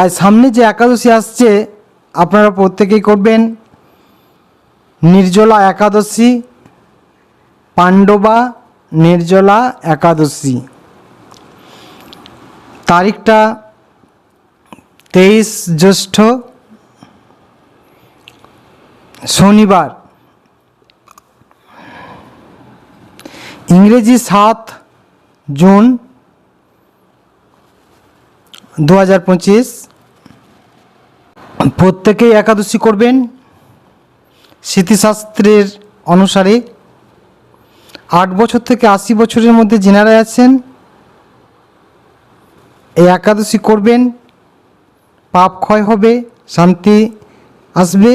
তাই সামনে যে একাদশী আসছে, আপনারা প্রত্যেকেই করবেন নির্জলা একাদশী, পাণ্ডবা নির্জলা একাদশী। তারিখটা তেইশ জ্যৈষ্ঠ শনিবার। ইংরেজি সাত জুন দু হাজার পঁচিশ। প্রত্যেকেই একাদশী করবেন। স্মৃতিশাস্ত্রের অনুসারে আট বছর থেকে আশি বছরের মধ্যে যেনারা আছেন, এই একাদশী করবেন। পাপ ক্ষয় হবে, শান্তি আসবে,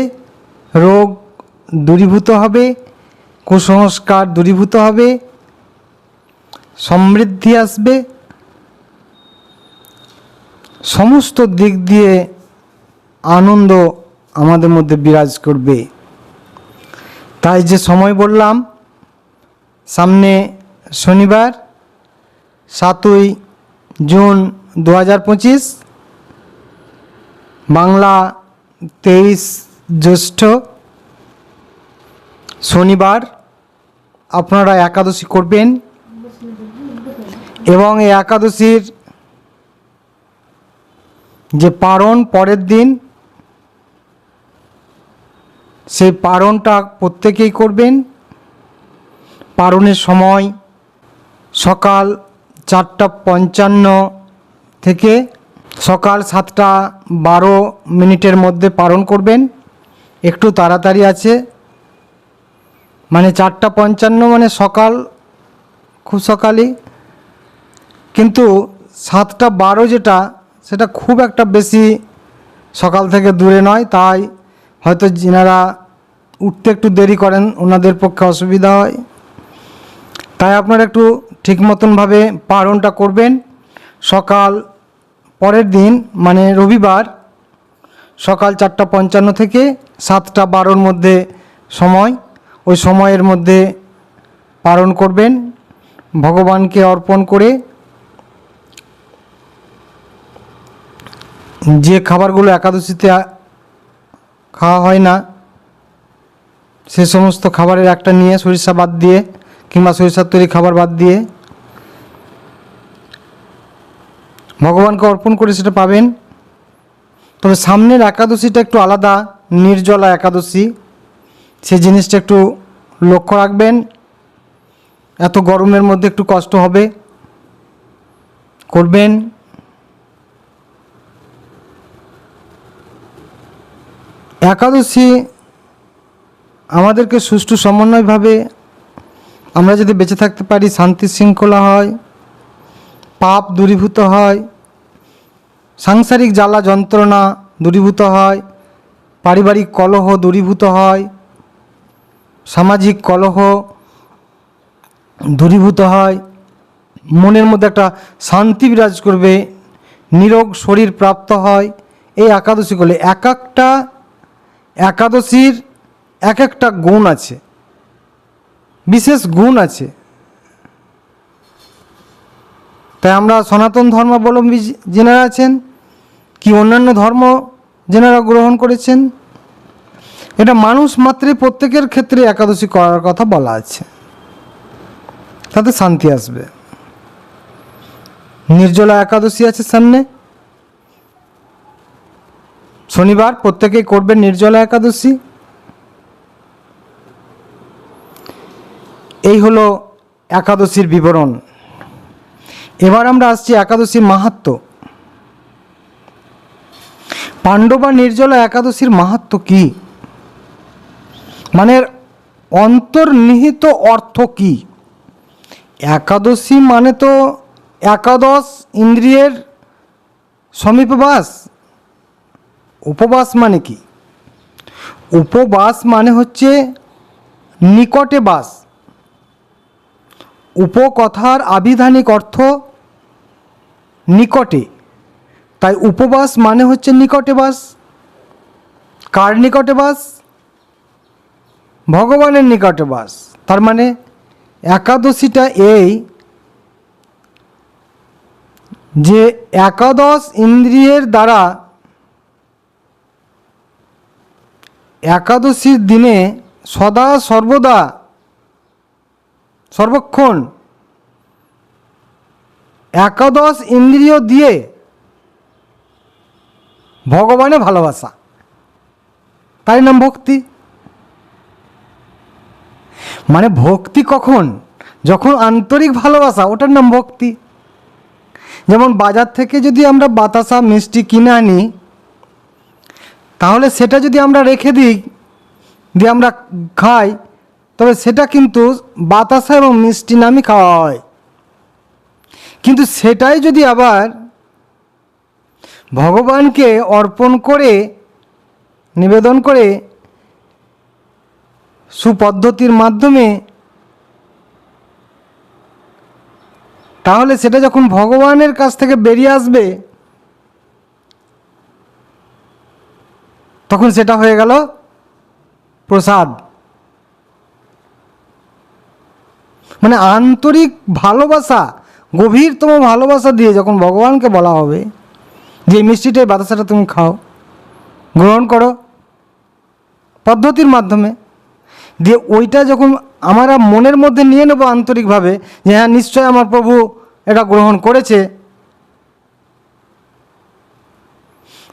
রোগ দূরীভূত হবে, কুসংস্কার দূরীভূত হবে, সমৃদ্ধি আসবে। সমস্ত দিক দিয়ে আনন্দ আমাদের মধ্যে বিরাজ করবে। তাই যে সময় বললাম, সামনে শনিবার, সাতই জুন দু হাজার পঁচিশ, বাংলা তেইশ জ্যৈষ্ঠ শনিবার, আপনারা একাদশী করবেন এবং এই একাদশীর যে পারণ পরের দিন সেই পারণটা প্রত্যেকেই করবেন। পারণের সময় সকাল চারটা পঞ্চান্ন থেকে সকাল সাতটা বারো মিনিটের মধ্যে পারণ করবেন। একটু তাড়াতাড়ি আছে। মানে চারটা পঞ্চান্ন মানে সকাল, খুব সকালই কিন্তু সাতটা বারো যেটা, সেটা খুব একটা বেশি সকাল থেকে দূরে নয়। তাই হয়তো যিনারা উঠতে একটু দেরি করেন, ওনাদের পক্ষে অসুবিধা হয়। তাই আপনারা একটু ঠিক মতনভাবে পালনটা করবেন। সকাল পরের দিন মানে রবিবার, সকাল চারটা পঞ্চান্ন থেকে সাতটা বারোর মধ্যে সময়, ওই সময়ের মধ্যে পালন করবেন। ভগবানকে অর্পণ করে যে খাবারগুলো একাদশীতে খাওয়া হয় না। সে সমস্ত খাবারের একটা নিয়ে সরিষা বাদ দিয়ে কিংবা সরিষার তৈরি খাবার বাদ দিয়ে ভগবানকে অর্পণ করে সেটা পাবেন। তবে সামনের একাদশীটা একটু আলাদা, নির্জলা একাদশী। সে জিনিসটা একটু লক্ষ্য রাখবেন। এত গরমের মধ্যে একটু কষ্ট হবে। করবেন। একাদশী আমাদেরকে সুষ্ঠু সমন্বয়ভাবে আমরা যদি বেঁচে থাকতে পারি, শান্তি শৃঙ্খলা হয়, পাপ দূরীভূত হয়, সাংসারিক জ্বালা যন্ত্রণা দূরীভূত হয়, পারিবারিক কলহ দূরীভূত হয়, সামাজিক কলহ দূরীভূত হয়, মনের মধ্যে একটা শান্তি বিরাজ করবে, নিরোগ শরীর প্রাপ্ত হয়, এই একাদশী করলে এক একটা একাদশীর এক একটা গুণ আছে। বিশেষ গুণ আছে। তাই আমরা সনাতন ধর্মাবলম্বী যেনারা আছেন, কি অন্যান্য ধর্ম যেনারা গ্রহণ করেছেন, এটা মানুষ মাত্রে প্রত্যেকের ক্ষেত্রে একাদশী করার কথা বলা আছে। তাতে শান্তি আসবে। নির্জলা একাদশী আছে সামনে। শনিবার প্রত্যেকেই করবেন নির্জলা একাদশী। এই হলো একাদশীর বিবরণ। এবার আমরা আসছি একাদশীর মাহাত্ম। পাণ্ডবা নির্জলা একাদশীর মাহাত্ম কি? মানে অন্তর্নিহিত অর্থ কি? একাদশী মানে তো একাদশ ইন্দ্রিয়ের সমীপবাস। উপবাস মানে কি? উপবাস মানে হচ্ছে নিকটে বাস। উপকথার আবিধানিক অর্থ নিকটে। তাই উপবাস মানে হচ্ছে নিকটে বাস। কার নিকটে বাস? ভগবানের নিকটে বাস। তার মানে একাদশীটা এই যে একাদশ ইন্দ্রিয়ের দ্বারা একাদশীর দিনে সদা সর্বদা সর্বক্ষণ একাদশ ইন্দ্রিয় দিয়ে ভগবানে ভালোবাসা। তাই নাম ভক্তি। মানে ভক্তি কখন? যখন আন্তরিক ভালোবাসা, ওটার নাম ভক্তি। যেমন বাজার থেকে যদি আমরা বাতাসা, মিষ্টি কিনে আনি তাহলে সেটা যদি আমরা রেখে দিই, দিয়ে আমরা খাই, তবে সেটা কিন্তু বাতাসা এবং মিষ্টি নামই খাওয়া হয়। কিন্তু সেটাই যদি আবার ভগবানকে অর্পণ করে, নিবেদন করে সুপদ্ধতির মাধ্যমে, তাহলে সেটা যখন ভগবানের কাছ থেকে বেরিয়ে আসবে তখন সেটা হয়ে গেল? প্রসাদ। মানে আন্তরিক ভালোবাসা, গভীরতম ভালোবাসা দিয়ে যখন ভগবানকে বলা হবে, যে এই মিষ্টিটা বাতাসাটা তুমি খাও, গ্রহণ করো, পদ্ধতির মাধ্যমে, দিয়ে ওইটা যখন আমরা মনের মধ্যে নিয়ে নেব আন্তরিকভাবে, যে হ্যাঁ নিশ্চয় আমার প্রভু এটা গ্রহণ করেছে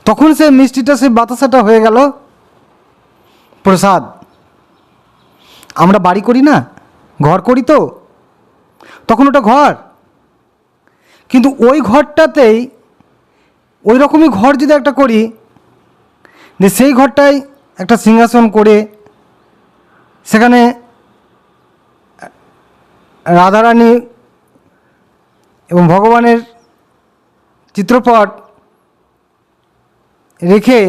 তখন সে মিষ্টিটা সে বাতাসাটা হয়ে গেল। প্রসাদ, আমরা বাড়ি করি না? ঘর করি তো? তখন ওটা ঘর। কিন্তু ওই ঘরটাতেই ওই রকমই ঘর যদি একটা করি, যে সেই ঘরটায় একটা সিংহাসন করে সেখানে রাধারানী এবং ভগবানের চিত্রপট রেখে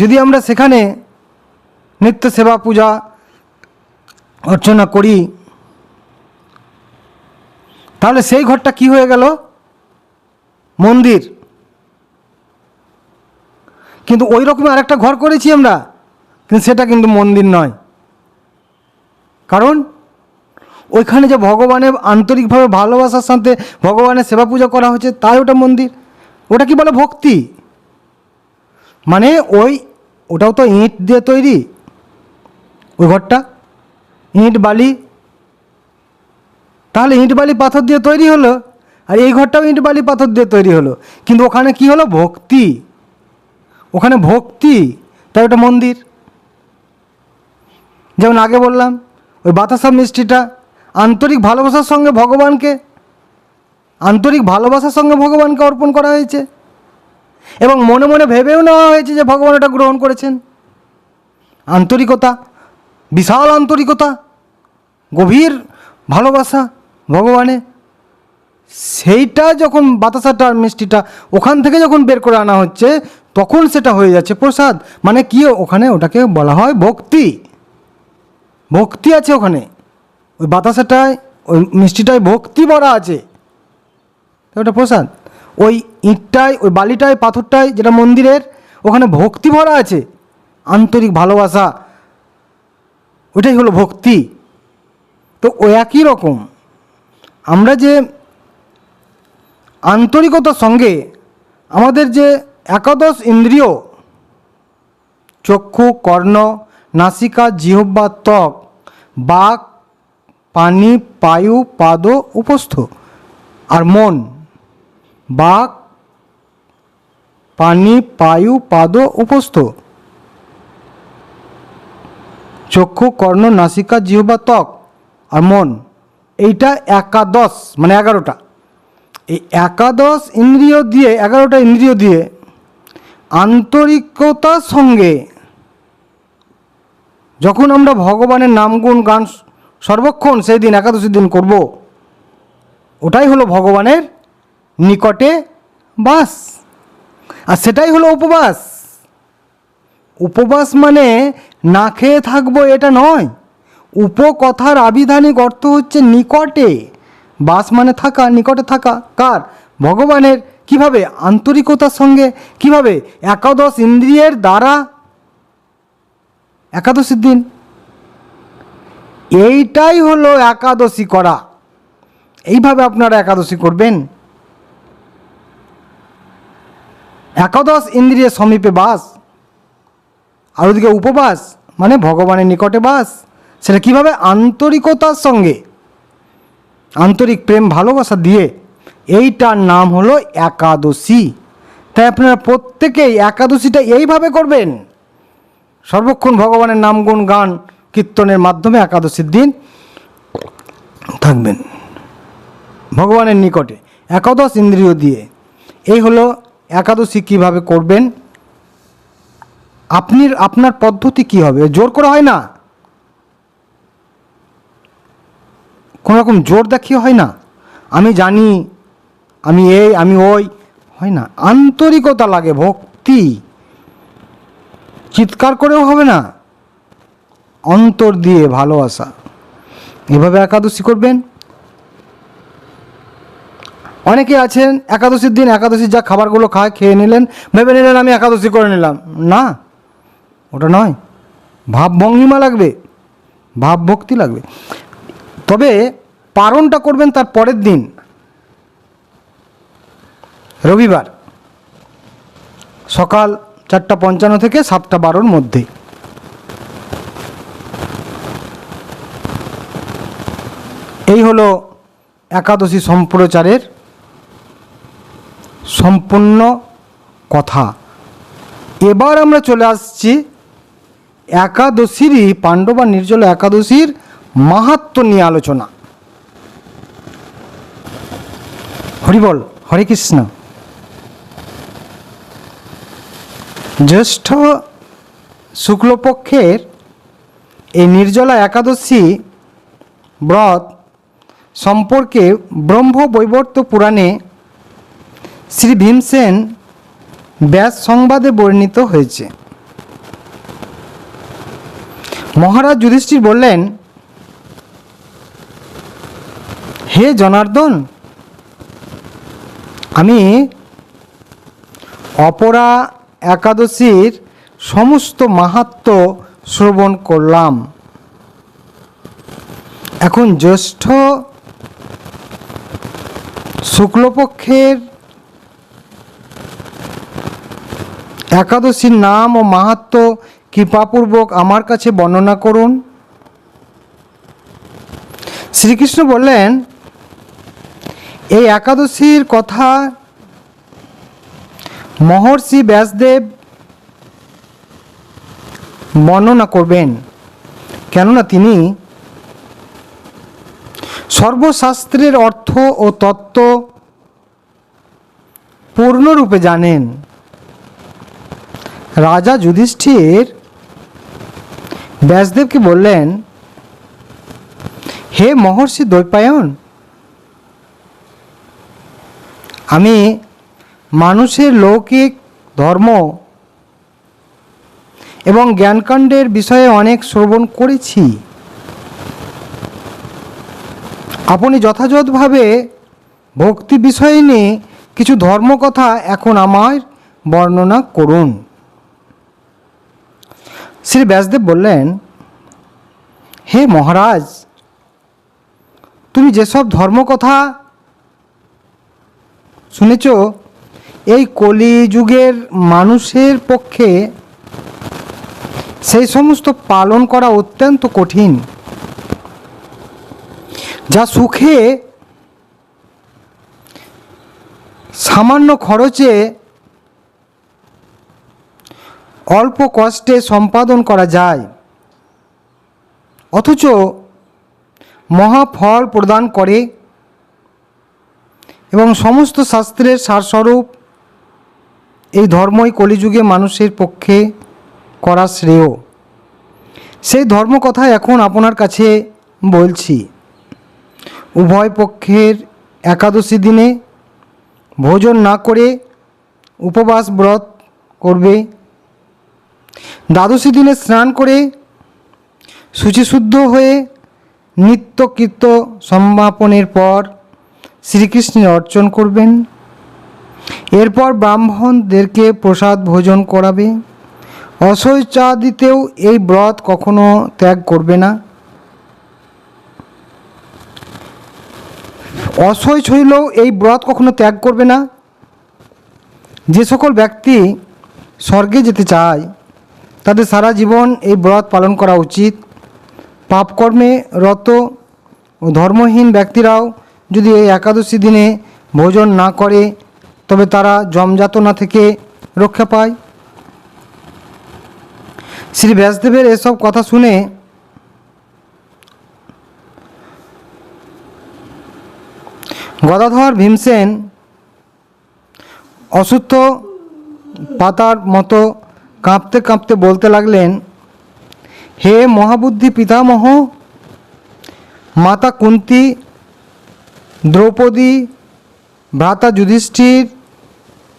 যদি আমরা সেখানে নিত্য সেবা পূজা অর্চনা করি, তাহলে সেই ঘরটা কি হয়ে গেল? মন্দির। কিন্তু ওই রকম আরেকটা ঘর করেছি আমরা, কিন্তু সেটা কিন্তু মন্দির নয়। কারণ ওইখানে যে ভগবানের আন্তরিকভাবে ভালোবাসার সাথে ভগবানের সেবা পূজা করা হচ্ছে, তাই ওটা মন্দির। ওটা কি বলে ভক্তি? মানে ওই ওটাও তো ইঁট দিয়ে তৈরি? ওই ঘরটা? ইঁট, বালি? তাহলে ইঁট, বালি, পাথর দিয়ে তৈরি হলো। আর এই ঘরটাও ইঁট, বালি, পাথর দিয়ে তৈরি হলো। কিন্তু ওখানে কি হলো? ভক্তি। ওখানে ভক্তি। তাই ওটা মন্দির। যেমন আগে বললাম, ওই বাতাসা মিষ্টিটা আন্তরিক ভালোবাসার সঙ্গে ভগবানকে, আন্তরিক ভালোবাসার সঙ্গে ভগবানকে অর্পণ করা হয়েছে। এবং মনে মনে ভেবেও নেওয়া হয়েছে যে ভগবান এটা গ্রহণ করেছেন। আন্তরিকতা, বিশাল আন্তরিকতা, গভীর ভালোবাসা ভগবানে। সেইটা যখন বাতাসাটা মিষ্টিটা ওখান থেকে যখন বের করে আনা হচ্ছে, তখন সেটা হয়ে যাচ্ছে প্রসাদ। মানে কি, ওখানে ওটাকে বলা হয় ভক্তি। ভক্তি আছে ওখানে। ওই বাতাসাটায়, ওই মিষ্টিটায় ভক্তি ভরা আছে। ওটা প্রসাদ। ওই ইঁটটায়, ওই বালিটায়, পাথরটায়, যেটা মন্দিরের, ওখানে ভক্তি ভরা আছে। আন্তরিক ভালোবাসা। ওটাই হলো ভক্তি। তো ও একই রকম। আমরা যে আন্তরিকতার সঙ্গে আমাদের যে একাদশ ইন্দ্রিয়, চক্ষু, কর্ণ, নাসিকা, জিহ্বা, ত্বক, বাক, পানি পায়ু পাদ, উপস্থ, আর মন বাক পানি পায়ু পাদ উপস্থ। চক্ষু, কর্ণ, নাসিকা, জিহ্বা, ত্বক আর মন। এইটা একাদশ মানে এগারোটা। এই একাদশ ইন্দ্রিয় দিয়ে, এগারোটা ইন্দ্রিয় দিয়ে আন্তরিকতার সঙ্গে যখন আমরা ভগবানের নামগুণ গান সর্বক্ষণ সেই দিন একাদশী দিন করব, ওটাই হলো ভগবানের নিকটে বাস। আর সেটাই হলো উপবাস। উপবাস মানে না খেয়ে থাকব এটা নয়। উপকথার আবিধানিক অর্থ হচ্ছে নিকটে। বাস মানে থাকা, নিকটে থাকা। কার? ভগবানের। কীভাবে? আন্তরিকতার সঙ্গে। কীভাবে? একাদশ ইন্দ্রিয়ের দ্বারা। একাদশীর দিন। এইটাই হলো একাদশী করা। এইভাবে আপনারা একাদশী করবেন। একাদশ ইন্দ্রিয়ের সমীপে বাস, আর ওদিকে উপবাস মানে ভগবানের নিকটে বাস, সেটা কীভাবে আন্তরিকতার সঙ্গে, আন্তরিক প্রেম ভালোবাসা দিয়ে, এইটার নাম হলো একাদশী। তাই আপনারা প্রত্যেকেই একাদশীটা এইভাবে করবেন। সর্বক্ষণ ভগবানের নাম, গুণ, গান, কীর্তনের মাধ্যমে একাদশীর দিন থাকবেন। ভগবানের নিকটে, একাদশ ইন্দ্রিয় দিয়ে। এই হলো একাদশী কীভাবে করবেন? আপনি আপনার পদ্ধতি কি হবে? জোর করা হয় না? কোনো রকম জোর দেখিয়ে হয় না? আমি জানি, আমি এই, আমি ওই, হয় না? আন্তরিকতা লাগে, ভক্তি। চিৎকার করেও হবে না। অন্তর দিয়ে ভালোবাসা। এভাবে একাদশী করবেন? অনেকে আছেন, একাদশীর দিন একাদশীর যা খাবারগুলো খায়, খেয়ে নিলেন, ভেবে নিলেন আমি একাদশী করে নিলাম। না, ওটা নয়। ভাবভঙ্গিমা লাগবে ভাবভক্তি লাগবে। তবে পারণটা করবেন তার পরের দিন, রবিবার, সকাল চারটা পঞ্চান্ন থেকে সাতটা বারোর মধ্যে। এই হলো একাদশী সম্প্রচারের সম্পূর্ণ কথা। এবার আমরা চলে আসছি একাদশীরই পাণ্ডবা নির্জল একাদশীর মাহাত্ম নিয়ে আলোচনা। হরিবল হরে কৃষ্ণ। জ্যৈষ্ঠ শুক্লপক্ষের এই নির্জলা একাদশী ব্রত সম্পর্কে ব্রহ্ম বৈবর্ত পুরাণে শ্রী ভীমসেন ব্যাস সংবাদে বর্ণিত হয়েছে। মহারাজ যুধিষ্ঠির বললেন, হে জনার্দন, আমি অপরা একাদশীর সমস্ত মাহাত্ম শ্রবণ করলাম। এখন জ্যৈষ্ঠ শুক্লপক্ষের একাদশীর নাম ও মাহাত্ম কৃপাপূর্বক আমার কাছে বর্ণনা করুন। শ্রীকৃষ্ণ বললেন, এই একাদশীর কথা মহর্ষি ব্যাসদেব বর্ণনা করবেন। কেননা তিনি সর্বশাস্ত্রের অর্থ ও তত্ত্ব পূর্ণরূপে জানেন। রাজা যুধিষ্ঠির ব্যাসদেবকে বললেন, হে মহর্ষি দ্বৈপায়ন, আমি মানুষের লৌকিক ধর্ম এবং জ্ঞানকাণ্ডের বিষয়ে অনেক শ্রবণ করেছি। আপনি যথাযথভাবে ভক্তি বিষয় নিয়ে কিছু ধর্মকথা এখন আমার বর্ণনা করুন। শ্রী ব্যাসদেব বললেন, হে মহারাজ, তুমি যেসব ধর্মকথা শুনেছ, এই কলিযুগের মানুষের পক্ষে সেই সমস্ত পালন করা অত্যন্ত কঠিন, যা সুখে সামান্য খরচে অল্প কষ্টে সম্পাদন করা যায়। অথচ মহাফল প্রদান করে এবং সমস্ত শাস্ত্রের সারস্বরূপ এই ধর্মই কলিযুগে মানুষের পক্ষে করা শ্রেয়। সেই ধর্ম কথা এখন আপনার কাছে বলছি। উভয় পক্ষের একাদশী দিনে ভোজন না করে উপবাস ব্রত করবে দ্বাদশী দিনে স্নান করে শুচিশুদ্ধ হয়ে নিত্য কীর্ত সমাপনের পর শ্রীকৃষ্ণের অর্চন করবেন। এরপর ব্রাহ্মণদেরকে প্রসাদ ভোজন করাবে। অসহ্য চা দিতেও এই ব্রত কখনো ত্যাগ করবে না। অসহ্য হইলেও এই ব্রত কখনো ত্যাগ করবে না। যে সকল ব্যক্তি স্বর্গে যেতে চায় তাদের সারা জীবন এই ব্রত পালন করা উচিত। পাপকর্মে রত ধর্মহীন ব্যক্তিরাও যদি এই একাদশী দিনে ভোজন না করে, তবে তারা জমযাতনা থেকে রক্ষা পায়। শ্রী ব্যাসদেবের এসব কথা শুনে গদাধর ভীমসেন অসুস্থ পাতার মতো কাঁপতে কাঁপতে বলতে লাগলেন, হে মহাবুদ্ধি পিতামহ, মাতা কুন্তি, দ্রৌপদী, ভ্রাতা যুধিষ্ঠির,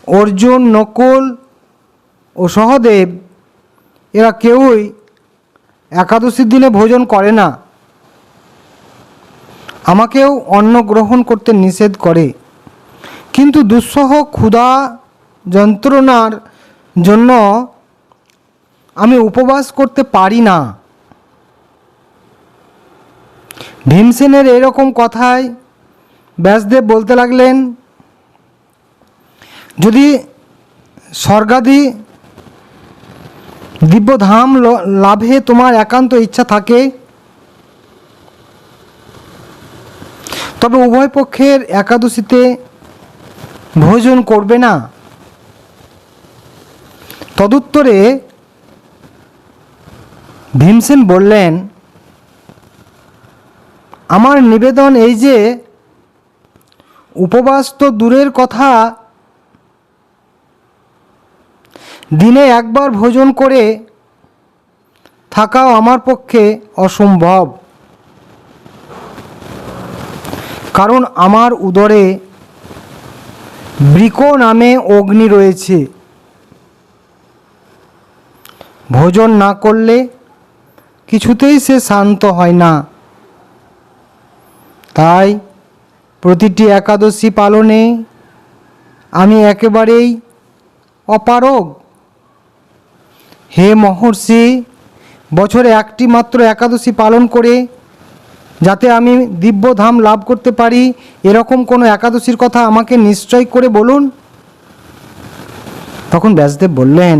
অর্জুন, নকুল ও সহদেব, এরা কেউই একাদশীর দিনে ভোজন করে না। আমাকেও অন্ন গ্রহণ করতে নিষেধ করে। কিন্তু দুঃসহ ক্ষুধা যন্ত্রণার জন্য আমি উপবাস করতে পারি না। ভীমসেনের এরকম কথায় ব্যাসদেব বলতে লাগলেন, যদি স্বর্গাদি দিব্যধাম লাভে তোমার একান্ত ইচ্ছা থাকে, তবে উভয় পক্ষের একাদশীতে ভোজন করবে না। তদুত্তরে ভীমসেন বললেন, আমার নিবেদন এই যে, উপবাস তো দূরের কথা। দিনে একবার ভোজন করে থাকাও আমার পক্ষে অসম্ভব। কারণ আমার উদরে বৃক নামে অগ্নি রয়েছে। ভোজন না করলে কিছুতেই সে শান্ত হয় না। তাই প্রতিটি একাদশী পালনে আমি একেবারেই অপারগ। হে মহর্ষি, বছরে একটি মাত্র একাদশী পালন করে যাতে আমি দিব্যধাম লাভ করতে পারি, এরকম কোনো একাদশীর কথা আমাকে নিশ্চয় করে বলুন? তখন ব্যাসদেব বললেন,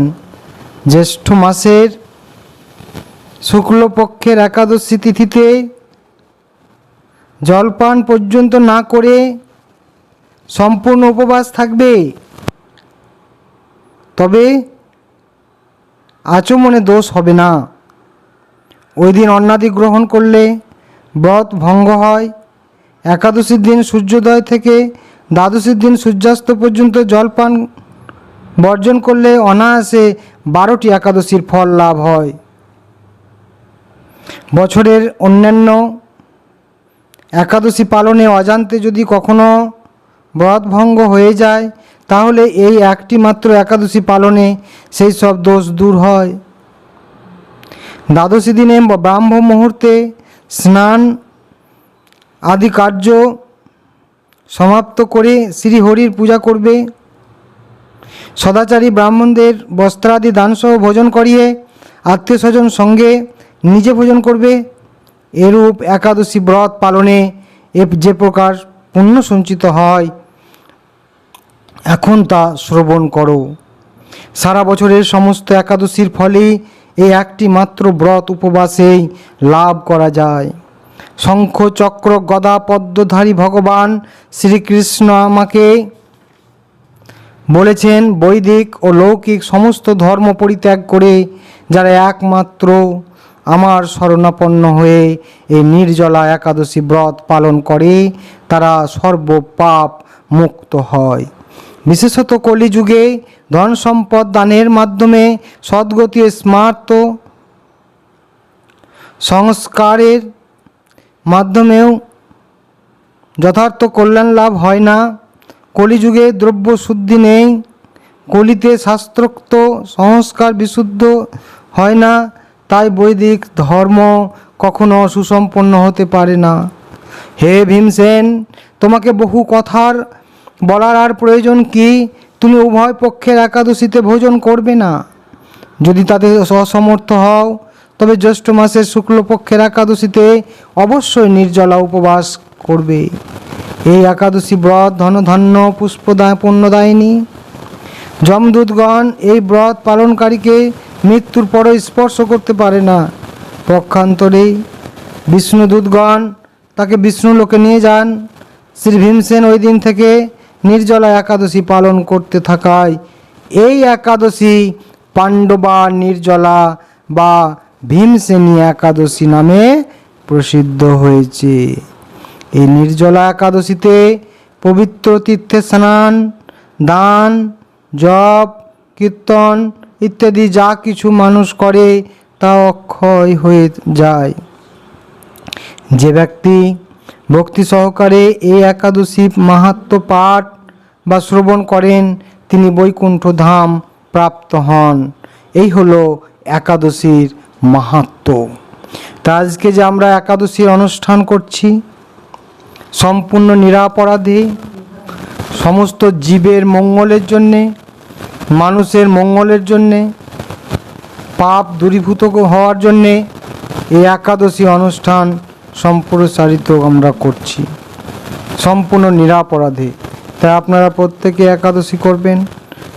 জ্যৈষ্ঠ মাসের শুক্লপক্ষের একাদশী তিথিতে জলপান পর্যন্ত না করে সম্পূর্ণ উপবাস থাকবে। তবে আচমনে দোষ হবে না। ওই দিন অন্নাদি গ্রহণ করলে ব্রত ভঙ্গ হয়। একাদশীর দিন সূর্যোদয় থেকে দ্বাদশীর দিন সূর্যাস্ত পর্যন্ত জলপান বর্জন করলে অনায়াসে বারোটি একাদশীর ফল লাভ হয়। বছরের অন্যান্য একাদশী পালনে অজান্তে যদি কখনো ব্রতভঙ্গ হয়ে যায়, তাহলে এই একটি মাত্র একাদশী পালনে সেই সব দোষ দূর হয়। দ্বাদশী দিনে ব্রাহ্ম মুহূর্তে স্নান আদি কার্য সমাপ্ত করে শ্রীহরির পূজা করবে। সদাচারী ব্রাহ্মণদের বস্ত্রাদি দানসহ ভোজন করিয়ে আত্মীয় স্বজন সঙ্গে নিজে ভোজন করবে। এরূপ একাদশী ব্রত পালনে যে প্রকার পুণ্য সঞ্চিত হয়, এখন তা শ্রবণ করো। সারা বছরের সমস্ত একাদশীর ফলে এই একটি মাত্র ব্রত উপবাসেই লাভ করা যায়। শঙ্খ, চক্র, গদা, পদ্মধারী ভগবান শ্রীকৃষ্ণ আমাকে বলেছেন, বৈদিক ও লৌকিক সমস্ত ধর্ম পরিত্যাগ করে যারা একমাত্র আমার শরণাপন্ন হয়ে এই নির্জলা একাদশী ব্রত পালন করে তারা সর্বপাপ মুক্ত হয়। বিশেষত কলিযুগে ধন সম্পদ দানের মাধ্যমে সদ্গতি স্মার্ত সংস্কারের মাধ্যমেও যথার্থ কল্যাণ লাভ হয় না। কলিযুগে দ্রব্য শুদ্ধি নেই। কলিতে শাস্ত্রোক্ত সংস্কার বিশুদ্ধ হয় না। তাই বৈদিক ধর্ম কখনো সুসম্পন্ন হতে পারে না। হে ভীমসেন, তোমাকে বহু কথার বলার আর প্রয়োজন কি? তুমি উভয় পক্ষের একাদশীতে ভোজন করবে না। যদি তাতে অসমর্থ হও, তবে জ্যৈষ্ঠ মাসের শুক্লপক্ষের একাদশীতে অবশ্যই নির্জলা উপবাস করবে। এই একাদশী ব্রত ধনধান্য পুষ্পদায় পুণ্যদায়িনী। যমদূতগণ এই ব্রত পালনকারীকে মৃত্যুর পরও স্পর্শ করতে পারে না। পক্ষান্তরেই বিষ্ণুদূতগণ তাকে বিষ্ণু লোকে নিয়ে যান। শ্রী ভীমসেন ওই দিন থেকে নির্জলা একাদশী পালন করতে থাকায় এই একাদশী পাণ্ডবা, নির্জলা বা ভীমসেনী একাদশী নামে প্রসিদ্ধ হয়েছে। এই নির্জলা একাদশীতে পবিত্র তীর্থে স্নান দান, জপ, কীর্তন ইত্যাদি যা কিছু মানুষ করে তা অক্ষয় হয়ে যায়। যে ব্যক্তি ভক্তি সহকারে এই একাদশী মাহাত্ম পাঠ বা শ্রবণ করেন, তিনি বৈকুণ্ঠ ধাম প্রাপ্ত হন। এই হলো একাদশীর মাহাত্ম। তা আজকে যে আমরা একাদশীর অনুষ্ঠান করছি, সম্পূর্ণ নিরাপরাধে, সমস্ত জীবের মঙ্গলের জন্যে মানুষের মঙ্গলের জন্যে, পাপ দূরীভূত হওয়ার জন্যে এই একাদশী অনুষ্ঠান সম্প্রসারিত আমরা করছি। সম্পূর্ণ নিরাপরাধে। তাই আপনারা প্রত্যেকে একাদশী করবেন,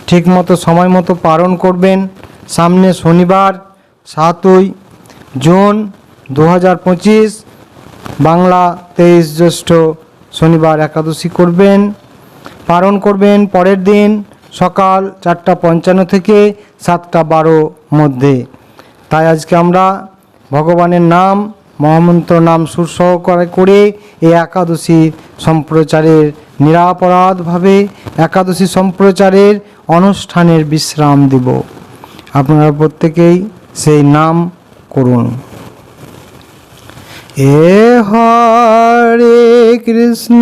ঠিকমতো সময় মতো পালন করবেন। সামনে শনিবার, সাতই জুন দু হাজার পঁচিশ, বাংলা তেইশ জ্যৈষ্ঠ শনিবার একাদশী করবেন, পালন করবেন। পরের দিন সকাল চারটা পঞ্চান্ন থেকে সাতটা বারো মধ্যে। তাই আজকে আমরা ভগবানের নাম, মহামন্ত্র নাম সুসহকারে করে এই একাদশী সম্প্রচারের নিরাপরাধভাবে একাদশী সম্প্রচারের অনুষ্ঠানের বিশ্রাম দেব। আপনারা প্রত্যেকেই সেই নাম করুন। এ হরে কৃষ্ণ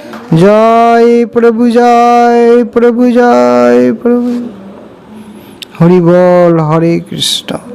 জয় প্রভু জয় প্রভু জয় প্রভু। হরি বল হরে কৃষ্ণ।